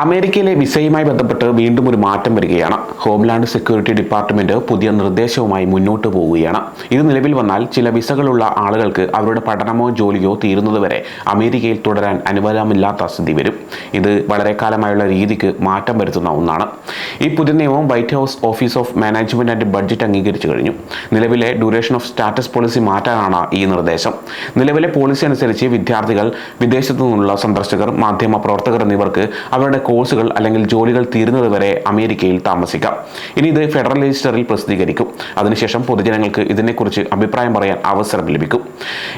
അമേരിക്കയിലെ വിസയുമായി ബന്ധപ്പെട്ട് വീണ്ടും ഒരു മാറ്റം വരികയാണ്. ഹോംലാൻഡ് സെക്യൂരിറ്റി ഡിപ്പാർട്ട്മെന്റ് പുതിയ നിർദ്ദേശവുമായി മുന്നോട്ട് പോവുകയാണ്. ഇത് നിലവിൽ വന്നാൽ ചില വിസകളുള്ള ആളുകൾക്ക് അവരുടെ പഠനമോ ജോലിയോ തീരുന്നതുവരെ അമേരിക്കയിൽ തുടരാൻ അനുവാദമില്ലാത്ത സ്ഥിതി വരും. ഇത് വളരെ കാലമായുള്ള രീതിക്ക് മാറ്റം വരുത്തുന്ന ഒന്നാണ്. ഈ പുതിയ നിയമം White House Office of Management and Budget അംഗീകരിച്ചു കഴിഞ്ഞു. നിലവിലെ ഡ്യൂറേഷൻ ഓഫ് സ്റ്റാറ്റസ് പോളിസി മാറ്റാനാണ് ഈ നിർദ്ദേശം. നിലവിലെ പോളിസി അനുസരിച്ച് വിദ്യാർത്ഥികൾ വിദേശത്തു നിന്നുള്ള സന്ദർശകർ മാധ്യമ പ്രവർത്തകർ എന്നിവർക്ക് അവരുടെ കോഴ്സുകൾ അല്ലെങ്കിൽ ജോലികൾ തീരുന്നതുവരെ അമേരിക്കയിൽ താമസിക്കാം. ഇനി ഇത് ഫെഡറൽ രജിസ്റ്ററിൽ പ്രസിദ്ധീകരിക്കും. അതിനുശേഷം പൊതുജനങ്ങൾക്ക് ഇതിനെക്കുറിച്ച് അഭിപ്രായം പറയാൻ അവസരം ലഭിക്കും.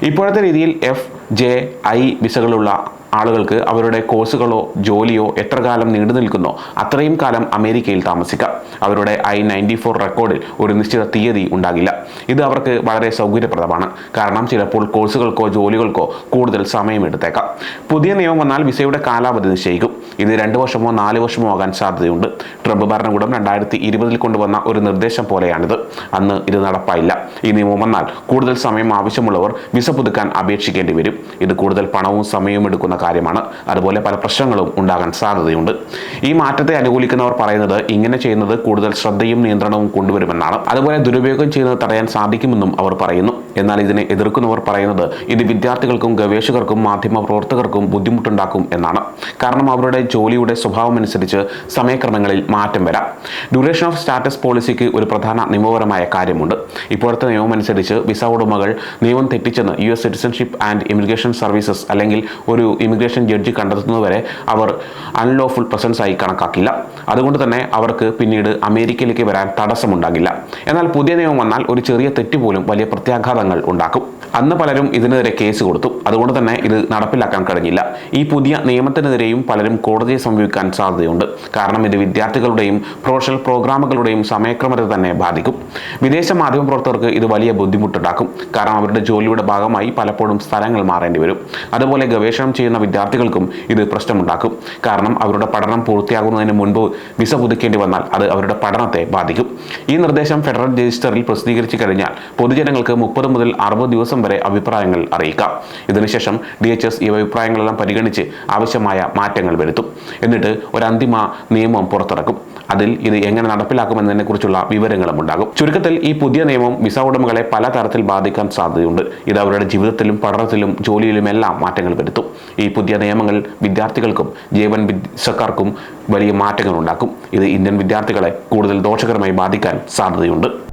ഇപ്പോഴത്തെ രീതിയിൽ എഫ് ജെ ഐ വിസകളുള്ള ആളുകൾക്ക് അവരുടെ കോഴ്സുകളോ ജോലിയോ എത്ര കാലം നീണ്ടു നിൽക്കുന്നോ അത്രയും കാലം അമേരിക്കയിൽ താമസിക്കാം. അവരുടെ ഐ നയന്റി ഫോർ റെക്കോർഡിൽ ഒരു നിശ്ചിത തീയതി ഉണ്ടാകില്ല. ഇത് അവർക്ക് വളരെ സൗകര്യപ്രദമാണ്. കാരണം ചിലപ്പോൾ കോഴ്സുകൾക്കോ ജോലികൾക്കോ കൂടുതൽ സമയമെടുത്തേക്കാം. പുതിയ നിയമം വന്നാൽ വിസയുടെ കാലാവധി നിശ്ചയിക്കും. ഇത് രണ്ട് വർഷമോ നാല് വർഷമോ ആകാൻ സാധ്യതയുണ്ട്. ട്രംപ് ഭരണകൂടം രണ്ടായിരത്തി ഇരുപതിൽ കൊണ്ടുവന്ന ഒരു നിർദ്ദേശം പോലെയാണിത്. അന്ന് ഇത് നടപ്പായില്ല. ഈ നിയമം വന്നാൽ കൂടുതൽ സമയം ആവശ്യമുള്ളവർ വിസ പുതുക്കാൻ അപേക്ഷിക്കേണ്ടി വരും. ഇത് കൂടുതൽ പണവും സമയവും എടുക്കുന്ന കാര്യമാണ്. അതുപോലെ പല പ്രശ്നങ്ങളും ഉണ്ടാകാൻ സാധ്യതയുണ്ട്. ഈ മാറ്റത്തെ അനുകൂലിക്കുന്നവർ പറയുന്നത് ഇങ്ങനെ ചെയ്യുന്നത് കൂടുതൽ ശ്രദ്ധയും നിയന്ത്രണവും കൊണ്ടുവരുമെന്നാണ്. അതുപോലെ ദുരുപയോഗം ചെയ്യുന്നത് തടയാൻ സാധിക്കുമെന്നും അവർ പറയുന്നു. എന്നാൽ ഇതിനെ എതിർക്കുന്നവർ പറയുന്നത് ഇത് വിദ്യാർത്ഥികൾക്കും ഗവേഷകർക്കും മാധ്യമ പ്രവർത്തകർക്കും ബുദ്ധിമുട്ടുണ്ടാക്കും എന്നാണ്. കാരണം അവരുടെ ജോലിയുടെ സ്വഭാവം അനുസരിച്ച് സമയക്രമങ്ങളിൽ മാറ്റം വരാം. ഡ്യൂറേഷൻ ഓഫ് സ്റ്റാറ്റസ് പോളിസിക്ക് ഒരു പ്രധാന നിയമപരമായ കാര്യമുണ്ട്. ഇപ്പോഴത്തെ നിയമം അനുസരിച്ച് വിസ ഉടമകൾ നിയമം തെറ്റിച്ചെന്ന് U S citizenship and immigration services അല്ലെങ്കിൽ ഒരു ഇമിഗ്രേഷൻ ജഡ്ജി കണ്ടെത്തുന്നതുവരെ അവർ അൺലോഫുൾ പ്രസൻസ് ആയി കണക്കാക്കില്ല. അതുകൊണ്ട് തന്നെ അവർക്ക് പിന്നീട് അമേരിക്കയിലേക്ക് വരാൻ തടസ്സമുണ്ടാകില്ല. എന്നാൽ പുതിയ നിയമം വന്നാൽ ഒരു ചെറിയ തെറ്റ് പോലും വലിയ പ്രത്യാഘാതങ്ങൾ ഉണ്ടാക്കും. അന്ന് പലരും ഇതിനെതിരെ കേസ് കൊടുത്തു. അതുകൊണ്ട് തന്നെ ഇത് നടപ്പിലാക്കാൻ കഴിഞ്ഞില്ല. ഈ പുതിയ നിയമത്തിനെതിരെയും പലരും കോടതിയെ സമീപിക്കാൻ സാധ്യതയുണ്ട്. കാരണം ഇത് വിദ്യാർത്ഥികളുടെയും പ്രൊഫഷണൽ പ്രോഗ്രാമുകളുടെയും സമയക്രമത്തെ തന്നെ ബാധിക്കും. വിദേശ മാധ്യമ പ്രവർത്തകർക്ക് ഇത് വലിയ ബുദ്ധിമുട്ടുണ്ടാക്കും. കാരണം അവരുടെ ജോലിയുടെ ഭാഗമായി പലപ്പോഴും സ്ഥലങ്ങൾ മാറേണ്ടി വരും. അതുപോലെ ഗവേഷണം ചെയ്യുന്ന വിദ്യാർത്ഥികൾക്കും ഇത് പ്രശ്നമുണ്ടാക്കും. കാരണം അവരുടെ പഠനം പൂർത്തിയാകുന്നതിന് മുൻപ് വിസ പുതുക്കേണ്ടി വന്നാൽ അത് അവരുടെ പഠനത്തെ ബാധിക്കും. ഈ നിർദ്ദേശം ഫെഡറൽ രജിസ്റ്ററിൽ പ്രസിദ്ധീകരിച്ചു കഴിഞ്ഞാൽ പൊതുജനങ്ങൾക്ക് മുപ്പത് മുതൽ അറുപത് ദിവസം വരെ അഭിപ്രായങ്ങൾ അറിയിക്കാം. ഇതിനുശേഷം ഡി എച്ച് എസ് ഈ അഭിപ്രായങ്ങളെല്ലാം പരിഗണിച്ച് ആവശ്യമായ മാറ്റങ്ങൾ വരുത്തും. എന്നിട്ട് ഒരു അന്തിമ നിയമം പുറത്തിറക്കും. അതിൽ ഇത് എങ്ങനെ നടപ്പിലാക്കുമെന്നതിനെക്കുറിച്ചുള്ള വിവരങ്ങളും ഉണ്ടാകും. ചുരുക്കത്തിൽ ഈ പുതിയ നിയമം വിസ ഉടമകളെ പല തരത്തിൽ ബാധിക്കാൻ സാധ്യതയുണ്ട്. ഇത് അവരുടെ ജീവിതത്തിലും പഠനത്തിലും ജോലിയിലും എല്ലാം മാറ്റങ്ങൾ വരുത്തും. ഈ പുതിയ നിയമങ്ങൾ വിദ്യാർത്ഥികൾക്കും ജീവൻ വിസക്കാർക്കും വലിയ മാറ്റങ്ങൾ ഉണ്ടാക്കും ഇത് ഇന്ത്യൻ വിദ്യാർത്ഥികളെ കൂടുതൽ ദോഷകരമായി ബാധിക്കാൻ സാധ്യതയുണ്ട്.